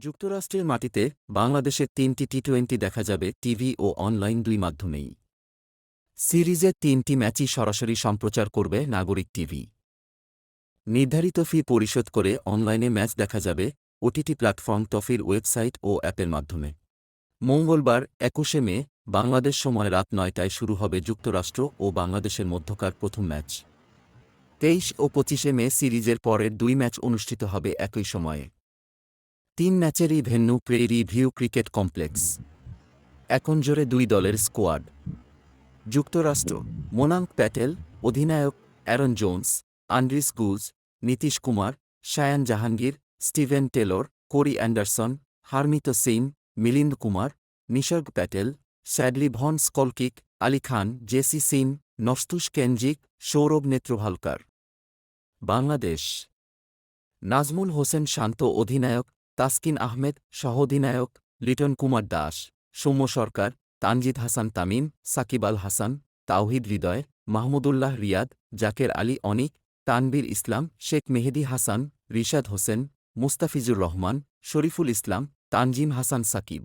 যুক্তরাষ্ট্রের মাটিতে বাংলাদেশের তিনটি টি টোয়েন্টি দেখা যাবে টিভি ও অনলাইন দুই মাধ্যমেই। সিরিজের তিনটি ম্যাচই সরাসরি সম্প্রচার করবে নাগরিক টিভি। নির্ধারিত ফি পরিশোধ করে অনলাইনে ম্যাচ দেখা যাবে ওটিটি প্ল্যাটফর্ম টফির ওয়েবসাইট ও অ্যাপের মাধ্যমে। মঙ্গলবার, একুশে মে, বাংলাদেশ সময় রাত নয়টায় শুরু হবে যুক্তরাষ্ট্র ও বাংলাদেশের মধ্যকার প্রথম ম্যাচ। তেইশ ও পঁচিশে মে সিরিজের পরের দুই ম্যাচ অনুষ্ঠিত হবে একই সময়ে। তিন ম্যাচেরই venue Prairie View cricket complex. এখন জোরে দুই দলের স্কোয়াড। যুক্তরাষ্ট্র, মোনাঙ্ক প্যাটেল, অধিনায়ক Aaron Jones Andries Gous, Nitish Kumar, Shayan Jahangir, Steven Taylor, Corey Anderson, Harmeet Singh, Milind Kumar Nisarg Patel, Shadley van Schalkwyk, Ali Khan, Jessy Singh Nosthush Kenjige, Saurabh Netravalkar. Bangladesh. Najmul Hossain Shanto অধিনায়ক তাসকিন আহমেদ সহধিনায়ক লিটন কুমার দাস, সৌম্য সরকার, তানজিদ হাসান তামিম, সাকিব আল হাসান, তাওহিদ হৃদয়, মাহমুদুল্লাহ রিয়াদ, জাকের আলী অনিক তানবীর ইসলাম, শেখ মেহেদি হাসান, রিশাদ হোসেন, মুস্তাফিজুর রহমান, শরীফুল ইসলাম, তানজিম হাসান সাকিব।